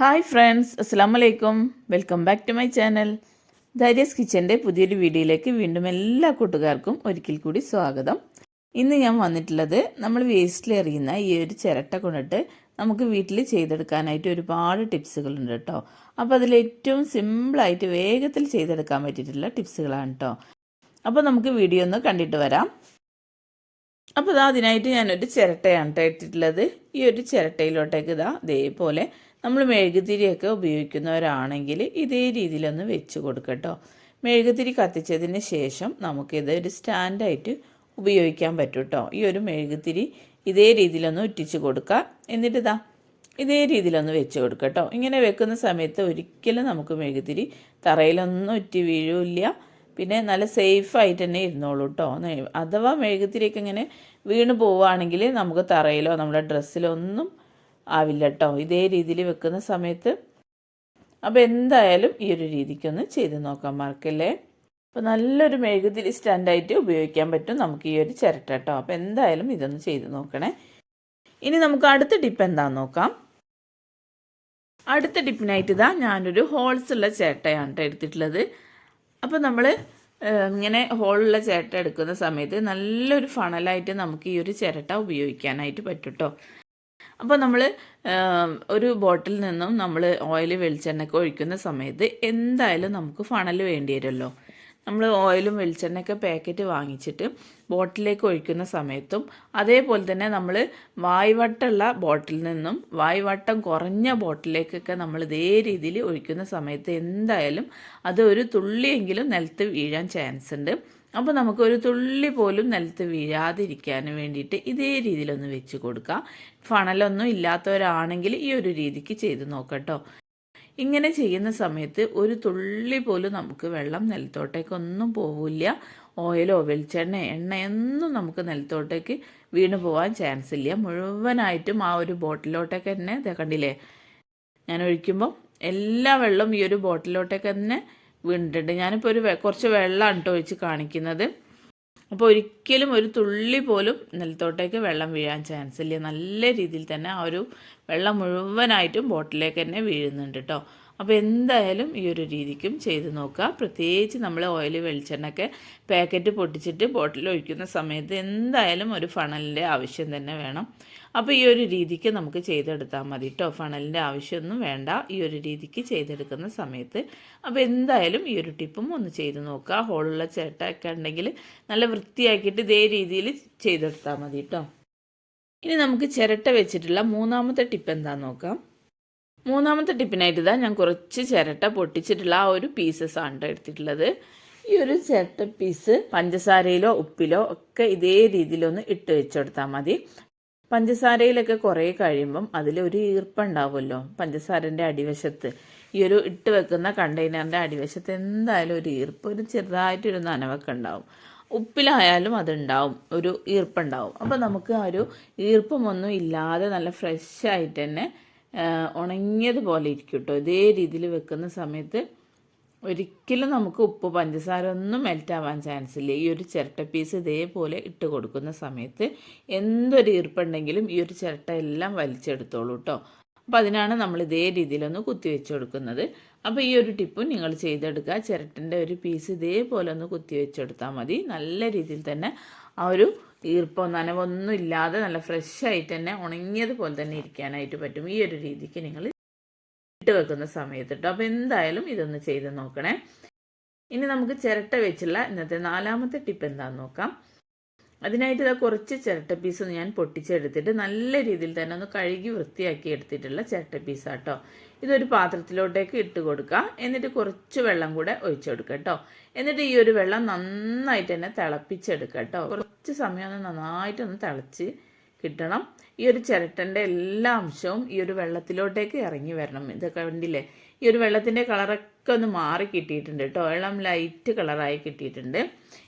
Hi friends അസ്സാം വലൈക്കും welcome back to my channel. ധൈര്യസ് കിച്ചന്റെ പുതിയൊരു വീഡിയോയിലേക്ക് വീണ്ടും എല്ലാ കൂട്ടുകാർക്കും ഒരിക്കൽ കൂടി സ്വാഗതം. ഇന്ന് ഞാൻ വന്നിട്ടുള്ളത് നമ്മൾ വേസ്റ്റിൽ എറിയുന്ന ഈ ഒരു ചിരട്ട കൊണ്ടിട്ട് നമുക്ക് വീട്ടിൽ ചെയ്തെടുക്കാനായിട്ട് ഒരുപാട് ടിപ്സുകളുണ്ട് കേട്ടോ. അപ്പോൾ അതിൽ ഏറ്റവും സിമ്പിളായിട്ട് വേഗത്തിൽ ചെയ്തെടുക്കാൻ പറ്റിയിട്ടുള്ള ടിപ്സുകളാണ് കേട്ടോ. അപ്പോൾ നമുക്ക് വീഡിയോ ഒന്ന് കണ്ടിട്ട് വരാം. അപ്പോൾ ഇതാ അതിനായിട്ട് ഞാനൊരു ചിരട്ടയാണ് കേട്ടോ എടുത്തിട്ടുള്ളത് ഈ ഒരു ചിരട്ടയിലോട്ടേക്ക് ഇതാ ഇതേപോലെ നമ്മൾ മെഴുകുതിരിയൊക്കെ ഉപയോഗിക്കുന്നവരാണെങ്കിൽ ഇതേ രീതിയിലൊന്ന് വെച്ച് കൊടുക്കട്ടോ. മെഴുകുതിരി കത്തിച്ചതിന് ശേഷം നമുക്കിത് ഒരു സ്റ്റാൻഡായിട്ട് ഉപയോഗിക്കാൻ പറ്റും കേട്ടോ ഈ ഒരു മെഴുകുതിരി ഇതേ രീതിയിലൊന്ന് ഉറ്റിച്ച് കൊടുക്കുക എന്നിട്ട് ഇതാ രീതിയിലൊന്ന് വെച്ച് കൊടുക്കുക കേട്ടോ ഇങ്ങനെ വെക്കുന്ന സമയത്ത് ഒരിക്കലും നമുക്ക് മെഴുകുതിരി തറയിലൊന്നും ഉറ്റി വീഴില്ല. പിന്നെ നല്ല സേഫായിട്ട് തന്നെ ഇരുന്നോളൂ കേട്ടോ അഥവാ മെഴുകുതിരിയൊക്കെ ഇങ്ങനെ വീണ് പോവുകയാണെങ്കിൽ നമുക്ക് തറയിലോ നമ്മുടെ ഡ്രസ്സിലോ ഒന്നും ആവില്ല കേട്ടോ ഇതേ രീതിയിൽ വെക്കുന്ന സമയത്ത് അപ്പോൾ എന്തായാലും ഈ ഒരു രീതിക്കൊന്ന് ചെയ്ത് നോക്കാൻ മറക്കല്ലേ അപ്പോൾ നല്ലൊരു മെഴുകുതിരി സ്റ്റാൻഡായിട്ട് ഉപയോഗിക്കാൻ പറ്റും നമുക്ക് ഈ ഒരു ചിരട്ട കേട്ടോ അപ്പോൾ എന്തായാലും ഇതൊന്ന് ചെയ്ത് നോക്കണേ. ഇനി നമുക്ക് അടുത്ത ടിപ്പ് എന്താണെന്ന് നോക്കാം. അടുത്ത ടിപ്പിനായിട്ട് ഇതാ ഞാനൊരു ഹോൾസ് ഉള്ള ചേട്ടയാണ് കേട്ടോ എടുത്തിട്ടുള്ളത് അപ്പോൾ നമ്മൾ ഇങ്ങനെ ഹോളുള്ള ചേട്ട എടുക്കുന്ന സമയത്ത് നല്ലൊരു ഫണലായിട്ട് നമുക്ക് ഈ ഒരു ചിരട്ട ഉപയോഗിക്കാനായിട്ട് പറ്റും കേട്ടോ അപ്പോൾ നമ്മൾ ഒരു ബോട്ടിൽ നിന്നും നമ്മൾ ഓയിൽ വെളിച്ചെണ്ണയൊക്കെ ഒഴിക്കുന്ന സമയത്ത് എന്തായാലും നമുക്ക് ഫണൽ വേണ്ടി വരുമല്ലോ. നമ്മൾ ഓയിലും വെളിച്ചെണ്ണയൊക്കെ പാക്കറ്റ് വാങ്ങിച്ചിട്ട് ബോട്ടിലേക്ക് ഒഴിക്കുന്ന സമയത്തും അതേപോലെ തന്നെ നമ്മൾ വായ്വട്ടമുള്ള ബോട്ടിൽ നിന്നും വായ്വട്ടം കുറഞ്ഞ ബോട്ടിലേക്കൊക്കെ നമ്മൾ ഇതേ രീതിയിൽ ഒഴിക്കുന്ന സമയത്ത് എന്തായാലും അത് ഒരു തുള്ളിയെങ്കിലും നിലത്ത് വീഴാൻ ചാൻസ് ഉണ്ട്. അപ്പോൾ നമുക്ക് ഒരു തുള്ളി പോലും നിലത്ത് വീഴാതിരിക്കാൻ വേണ്ടിയിട്ട് ഇതേ രീതിയിലൊന്ന് വെച്ച് കൊടുക്കാം. ഫണലൊന്നും ഇല്ലാത്തവരാണെങ്കിൽ ഈ ഒരു രീതിക്ക് ചെയ്ത് നോക്കട്ടോ. ഇങ്ങനെ ചെയ്യുന്ന സമയത്ത് ഒരു തുള്ളി പോലും നമുക്ക് വെള്ളം നിലത്തോട്ടേക്കൊന്നും പോവില്ല. ഓയിലോ വെളിച്ചെണ്ണ എണ്ണയൊന്നും നമുക്ക് നിലത്തോട്ടേക്ക് വീണു പോകാൻ ചാൻസ് ഇല്ല. മുഴുവനായിട്ടും ആ ഒരു ബോട്ടിലോട്ടേക്ക് തന്നെ കണ്ടില്ലേ? ഞാൻ ഒഴിക്കുമ്പോൾ എല്ലാ വെള്ളവും ഈ ഒരു ബോട്ടിലോട്ടേക്ക് തന്നെ വീണിട്ടുണ്ട് ഞാനിപ്പോൾ ഒരു കുറച്ച് വെള്ളമാണ് കേട്ടോ ഒഴിച്ച് കാണിക്കുന്നത്. അപ്പോൾ ഒരിക്കലും ഒരു തുള്ളി പോലും നിലത്തോട്ടേക്ക് വെള്ളം വീഴാൻ ചാൻസ് ഇല്ല. നല്ല രീതിയിൽ തന്നെ ആ ഒരു വെള്ളം മുഴുവനായിട്ടും ബോട്ടിലേക്ക് തന്നെ വീഴുന്നുണ്ട് കേട്ടോ അപ്പോൾ എന്തായാലും ഈ ഒരു രീതിക്കും ചെയ്ത് നോക്കുക പ്രത്യേകിച്ച് നമ്മൾ ഓയിൽ വെളിച്ചെണ്ണയൊക്കെ പാക്കറ്റ് പൊട്ടിച്ചിട്ട് ബോട്ടിൽ ഒഴിക്കുന്ന സമയത്ത് എന്തായാലും ഒരു ഫണലിന്റെ ആവശ്യം തന്നെ വേണം. അപ്പോൾ ഈ ഒരു രീതിക്ക് നമുക്ക് ചെയ്തെടുത്താൽ മതി കേട്ടോ ഫണലിന്റെ ആവശ്യമൊന്നും വേണ്ട. ഈ ഒരു രീതിക്ക് ചെയ്തെടുക്കുന്ന സമയത്ത് അപ്പോൾ എന്തായാലും ഈ ഒരു ടിപ്പും ഒന്ന് ചെയ്ത് നോക്കുക ഹോളുള്ള ചേട്ടയൊക്കെ ഉണ്ടെങ്കിൽ നല്ല വൃത്തിയാക്കിയിട്ട് ഇതേ രീതിയിൽ ചെയ്തെടുത്താൽ മതി കേട്ടോ ഇനി നമുക്ക് ചിരട്ട വെച്ചിട്ടുള്ള മൂന്നാമത്തെ ടിപ്പ് എന്താണെന്ന് നോക്കാം. മൂന്നാമത്തെ ടിപ്പിനായിട്ട് ഇതാ ഞാൻ കുറച്ച് ചിരട്ട പൊട്ടിച്ചിട്ടുള്ള ആ ഒരു പീസസ് ആണ് എടുത്തിട്ടുള്ളത്. ഈ ഒരു ചിരട്ട പീസ് പഞ്ചസാരയിലോ ഉപ്പിലോ ഒക്കെ ഇതേ രീതിയിലൊന്ന് ഇട്ട് വെച്ചെടുത്താൽ മതി. പഞ്ചസാരയിലൊക്കെ കുറേ കഴിയുമ്പം അതിലൊരു ഈർപ്പുണ്ടാവുമല്ലോ പഞ്ചസാരന്റെ അടിവശത്ത്. ഈ ഒരു ഇട്ട് വെക്കുന്ന കണ്ടെയ്നറിന്റെ അടിവശത്ത് എന്തായാലും ഒരു ഈർപ്പ് ഒരു ചെറുതായിട്ടൊരു നനവൊക്കെ ഉണ്ടാവും. ഉപ്പിലായാലും അതുണ്ടാവും ഒരു ഈർപ്പുണ്ടാവും അപ്പോൾ നമുക്ക് ആ ഒരു ഈർപ്പമൊന്നും ഇല്ലാതെ നല്ല ഫ്രഷ് ആയിട്ട് തന്നെ ഉണങ്ങിയതുപോലെ ഇരിക്കും കേട്ടോ ഇതേ രീതിയിൽ വെക്കുന്ന സമയത്ത് ഒരിക്കലും നമുക്ക് ഉപ്പ് പഞ്ചസാര ഒന്നും മെൽറ്റ് ആവാൻ ചാൻസ് ഇല്ല. ഈ ഒരു ചിരട്ട പീസ് ഇതേപോലെ ഇട്ട് കൊടുക്കുന്ന സമയത്ത് എന്തൊരു ഈർപ്പുണ്ടെങ്കിലും ഈ ഒരു ചിരട്ട എല്ലാം വലിച്ചെടുത്തോളൂ കേട്ടോ അപ്പോൾ അതിനാണ് നമ്മൾ ഇതേ രീതിയിലൊന്ന് കുത്തി വെച്ച് കൊടുക്കുന്നത്. അപ്പോൾ ഈ ഒരു ടിപ്പും നിങ്ങൾ ചെയ്തെടുക്കുക. ചിരട്ടന്റെ ഒരു പീസ് ഇതേപോലെ ഒന്ന് കുത്തി വെച്ചെടുത്താൽ മതി. നല്ല രീതിയിൽ തന്നെ ആ ഒരു ഈർപ്പോ നനവൊന്നും ഇല്ലാതെ നല്ല ഫ്രഷ് ആയിട്ട് തന്നെ ഉണങ്ങിയതുപോലെ തന്നെ ഇരിക്കാനായിട്ട് പറ്റും. ഈ ഒരു രീതിക്ക് നിങ്ങൾ ഇട്ട് വെക്കുന്ന സമയത്ത് കേട്ടോ അപ്പോൾ എന്തായാലും ഇതൊന്ന് ചെയ്ത് നോക്കണേ. ഇനി നമുക്ക് ചിരട്ട വെച്ചുള്ള ഇന്നത്തെ നാലാമത്തെ ടിപ്പ് എന്താണെന്ന് നോക്കാം. അതിനായിട്ട് ഇതാ കുറച്ച് ചിരട്ട പീസ് ഞാൻ പൊട്ടിച്ചെടുത്തിട്ട് നല്ല രീതിയിൽ തന്നെ ഒന്ന് കഴുകി വൃത്തിയാക്കി എടുത്തിട്ടുള്ള ചിരട്ട പീസാട്ടോ ഇതൊരു പാത്രത്തിലോട്ടേക്ക് ഇട്ട് കൊടുക്കുക എന്നിട്ട് കുറച്ച് വെള്ളം കൂടെ ഒഴിച്ചു കൊടുക്കുക കേട്ടോ. എന്നിട്ട് ഈ ഒരു വെള്ളം നന്നായിട്ട് തന്നെ തിളപ്പിച്ചെടുക്കുക കേട്ടോ. കുറച്ച് സമയം ഒന്ന് നന്നായിട്ടൊന്ന് തിളച്ച് കിട്ടണം. ഈ ഒരു ചിരട്ടന്റെ എല്ലാ അംശവും ഈ ഒരു വെള്ളത്തിലോട്ടേക്ക് ഇറങ്ങി വരണം. ഇതൊക്കെ കണ്ടില്ലേ? ഈ ഒരു വെള്ളത്തിന്റെ കളറൊക്കെ ഒന്ന് മാറി കിട്ടിയിട്ടുണ്ട് കേട്ടോ. വെള്ളം ലൈറ്റ് കളറായി കിട്ടിയിട്ടുണ്ട്.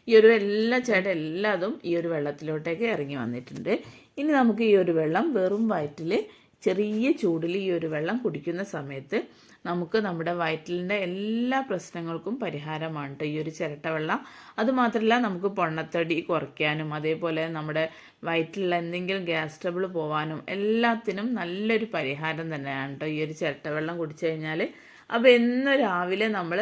ഈ ഒരു എല്ലാ ചേട്ട എല്ലാതും ഈ ഒരു വെള്ളത്തിലോട്ടേക്ക് ഇറങ്ങി വന്നിട്ടുണ്ട്. ഇനി നമുക്ക് ഈ ഒരു വെള്ളം വെറും വയറ്റിൽ ചെറിയ ചൂടിൽ ഈ ഒരു വെള്ളം കുടിക്കുന്ന സമയത്ത് നമുക്ക് നമ്മുടെ വയറ്റിലിന്റെ എല്ലാ പ്രശ്നങ്ങൾക്കും പരിഹാരമാണ് ഈ ഒരു ചിരട്ട വെള്ളം. അതുമാത്രമല്ല നമുക്ക് പൊണ്ണത്തടി കുറയ്ക്കാനും അതേപോലെ നമ്മുടെ വയറ്റിലുള്ള എന്തെങ്കിലും ഗ്യാസ് ട്രബിൾ പോകാനും എല്ലാത്തിനും നല്ലൊരു പരിഹാരം തന്നെയാണ് ഈ ഒരു ചിരട്ട വെള്ളം കുടിച്ചു കഴിഞ്ഞാൽ അപ്പോൾ എന്നും രാവിലെ നമ്മൾ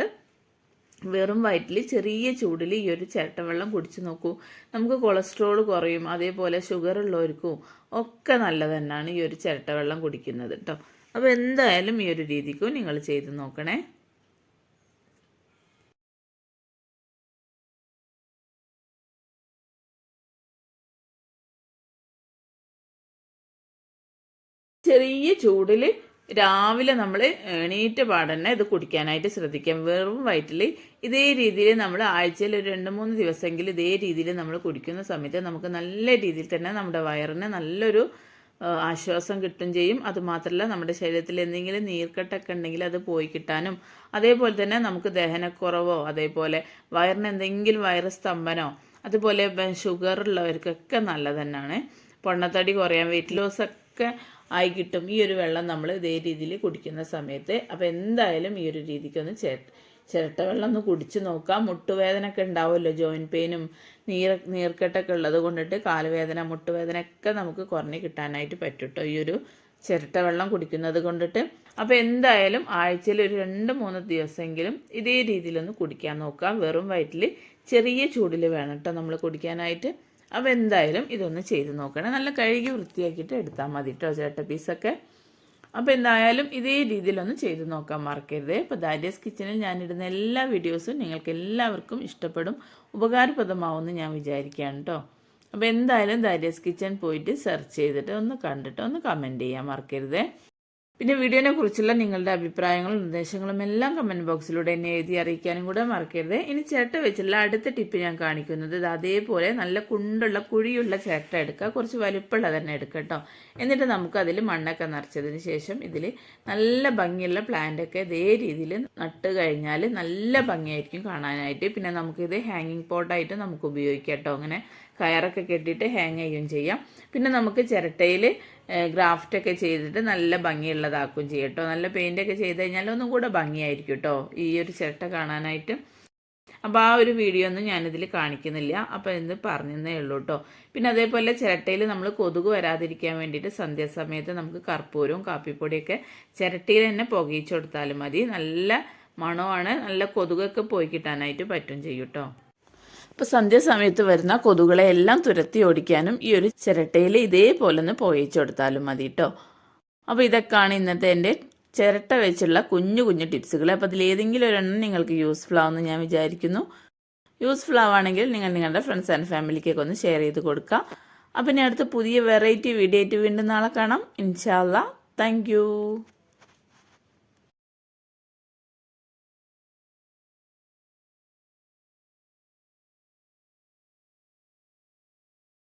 വെറും വയറ്റിൽ ചെറിയ ചൂടിൽ ഈ ഒരു ചിരട്ടവെള്ളം കുടിച്ചു നോക്കൂ. നമുക്ക് കൊളസ്ട്രോൾ കുറയും അതേപോലെ ഷുഗർ ഉള്ളവർക്കും ഒക്കെ നല്ലത് തന്നെയാണ് ഈ ഒരു ചിരട്ടവെള്ളം കുടിക്കുന്നത് കേട്ടോ അപ്പോൾ എന്തായാലും ഈ ഒരു രീതിക്കും നിങ്ങൾ ചെയ്ത് നോക്കണേ. ചെറിയ ചൂടിൽ രാവിലെ നമ്മൾ എണീറ്റ പാടന്നെ ഇത് കുടിക്കാനായിട്ട് ശ്രദ്ധിക്കാം. വെറും വയറ്റിൽ ഇതേ രീതിയിൽ നമ്മൾ ആഴ്ചയിൽ ഒരു രണ്ട് മൂന്ന് ദിവസമെങ്കിലും ഇതേ രീതിയിൽ നമ്മൾ കുടിക്കുന്ന സമയത്ത് നമുക്ക് നല്ല രീതിയിൽ തന്നെ നമ്മുടെ വയറിന് നല്ലൊരു ആശ്വാസം കിട്ടും ചെയ്യും. അതുമാത്രമല്ല നമ്മുടെ ശരീരത്തിൽ എന്തെങ്കിലും നീർക്കെട്ടൊക്കെ ഉണ്ടെങ്കിൽ അത് പോയി കിട്ടാനും അതേപോലെ തന്നെ നമുക്ക് ദഹനക്കുറവോ അതേപോലെ വയറിന് എന്തെങ്കിലും വയറ് സ്തംഭനോ അതുപോലെ ഷുഗർ ഉള്ളവർക്കൊക്കെ നല്ല തന്നെയാണ് പൊണ്ണത്തടി കുറയാൻ വെയിറ്റ് ലോസ് ഒക്കെ ആയി കിട്ടും. ഈ ഒരു വെള്ളം നമ്മൾ ഇതേ രീതിയിൽ കുടിക്കുന്ന സമയത്ത്. അപ്പോൾ എന്തായാലും ഈ ഒരു രീതിക്കൊന്ന് ചേ ചിരട്ട വെള്ളം ഒന്ന് കുടിച്ച് നോക്കാം. മുട്ടുവേദന ഒക്കെ ഉണ്ടാവുമല്ലോ ജോയിന്റ് പെയിനും നീർ നീർക്കെട്ടൊക്കെ ഉള്ളത് കൊണ്ടിട്ട് കാലുവേദന മുട്ടുവേദന ഒക്കെ നമുക്ക് കുറഞ്ഞ് കിട്ടാനായിട്ട് പറ്റും ഈ ഒരു ചിരട്ട വെള്ളം കുടിക്കുന്നത് കൊണ്ടിട്ട്. അപ്പോൾ എന്തായാലും ആഴ്ചയിൽ ഒരു രണ്ട് മൂന്ന് ദിവസമെങ്കിലും ഇതേ രീതിയിലൊന്ന് കുടിക്കാൻ നോക്കാം. വെറും വയറ്റിൽ ചെറിയ ചൂടിൽ വേണം കേട്ടോ നമ്മൾ കുടിക്കാനായിട്ട്. അപ്പോൾ എന്തായാലും ഇതൊന്ന് ചെയ്ത് നോക്കണം. നല്ല കഴുകി വൃത്തിയാക്കിയിട്ട് എടുത്താൽ മതി കേട്ടോ ചേട്ട പീസൊക്കെ. അപ്പോൾ എന്തായാലും ഇതേ രീതിയിലൊന്ന് ചെയ്ത് നോക്കാൻ മറക്കരുത്. ഇപ്പോൾ ദാരിയസ് കിച്ചണിൽ ഞാനിടുന്ന എല്ലാ വീഡിയോസും നിങ്ങൾക്ക് എല്ലാവർക്കും ഇഷ്ടപ്പെടും. ഉപകാരപ്രദമാവുമെന്ന് ഞാൻ വിചാരിക്കുകയാണ് കേട്ടോ അപ്പോൾ എന്തായാലും ദാരിയസ് കിച്ചൺ പോയിട്ട് സെർച്ച് ചെയ്തിട്ട് ഒന്ന് കണ്ടിട്ട് ഒന്ന് കമന്റ് ചെയ്യാൻ മറക്കരുതേ. പിന്നെ വീഡിയോനെ കുറിച്ചുള്ള നിങ്ങളുടെ അഭിപ്രായങ്ങളും നിർദ്ദേശങ്ങളും എല്ലാം കമന്റ് ബോക്സിലൂടെ എന്നെ എഴുതി അറിയിക്കാനും കൂടെ മറക്കരുത്. ഇനി ചേട്ട വെച്ചുള്ള അടുത്ത ടിപ്പ് ഞാൻ കാണിക്കുന്നത്. ഇത് അതേപോലെ നല്ല കുണ്ടുള്ള കുഴിയുള്ള ചേട്ട എടുക്കുക. കുറച്ച് വലുപ്പമുള്ള തന്നെ എടുക്കുക എന്നിട്ട് നമുക്ക് അതിൽ മണ്ണൊക്കെ നിറച്ചതിന് ശേഷം ഇതിൽ നല്ല ഭംഗിയുള്ള പ്ലാന്റൊക്കെ ഇതേ രീതിയിൽ നട്ട് കഴിഞ്ഞാൽ നല്ല ഭംഗിയായിരിക്കും കാണാനായിട്ട്. പിന്നെ നമുക്കിത് ഹാങ്ങിങ് പോട്ടായിട്ട് നമുക്ക് ഉപയോഗിക്കാം കേട്ടോ അങ്ങനെ കയറൊക്കെ കെട്ടിയിട്ട് ഹാങ് ചെയ്യുകയും ചെയ്യാം. പിന്നെ നമുക്ക് ചിരട്ടയിൽ ഗ്രാഫ്റ്റൊക്കെ ചെയ്തിട്ട് നല്ല ഭംഗിയുള്ളതാക്കും ചെയ്യും കേട്ടോ. നല്ല പെയിന്റൊക്കെ ചെയ്ത് കഴിഞ്ഞാൽ ഒന്നും കൂടെ ഭംഗിയായിരിക്കും കേട്ടോ. ഈ ഒരു ചിരട്ട കാണാനായിട്ട്. അപ്പോൾ ആ ഒരു വീഡിയോ ഒന്നും ഞാനിതിൽ കാണിക്കുന്നില്ല. അപ്പോൾ ഇന്ന് പറഞ്ഞതേ ഉള്ളൂ കേട്ടോ. പിന്നെ അതേപോലെ ചിരട്ടയിൽ നമ്മൾ കൊതുക് വരാതിരിക്കാൻ വേണ്ടിയിട്ട് സന്ധ്യാസമയത്ത് നമുക്ക് കർപ്പൂരവും കാപ്പിപ്പൊടിയൊക്കെ ചിരട്ടയിൽ തന്നെ പുകയിച്ചു കൊടുത്താലും മതി. നല്ല മണമാണ്. നല്ല കൊതുകൊക്കെ പോയി കിട്ടാനായിട്ട് പറ്റും ചെയ്യും കേട്ടോ. ഇപ്പോൾ സന്ധ്യാസമയത്ത് വരുന്ന കൊതുകളെ എല്ലാം തുരത്തി ഓടിക്കാനും ഈ ഒരു ചിരട്ടയിൽ ഇതേപോലെ ഒന്ന് പോയിച്ചു കൊടുത്താലും മതി കേട്ടോ അപ്പോൾ ഇതൊക്കെയാണ് ഇന്നത്തെ എന്റെ ചിരട്ട വെച്ചുള്ള കുഞ്ഞു കുഞ്ഞു ടിപ്സുകൾ അപ്പോൾ അതിലേതെങ്കിലും ഒരെണ്ണം നിങ്ങൾക്ക് യൂസ്ഫുൾ ആവുമെന്ന് ഞാൻ വിചാരിക്കുന്നു. യൂസ്ഫുൾ ആവുകയാണെങ്കിൽ നിങ്ങൾ നിങ്ങളുടെ ഫ്രണ്ട്സ് ആൻഡ് ഫാമിലിക്കൊക്കെ ഒന്ന് ഷെയർ ചെയ്ത് കൊടുക്കുക അപ്പം ഇനി അടുത്ത് പുതിയ വെറൈറ്റി വീഡിയോ ആയിട്ട് വീണ്ടും നാളെ കാണാം. ഇൻഷാല്ല താങ്ക്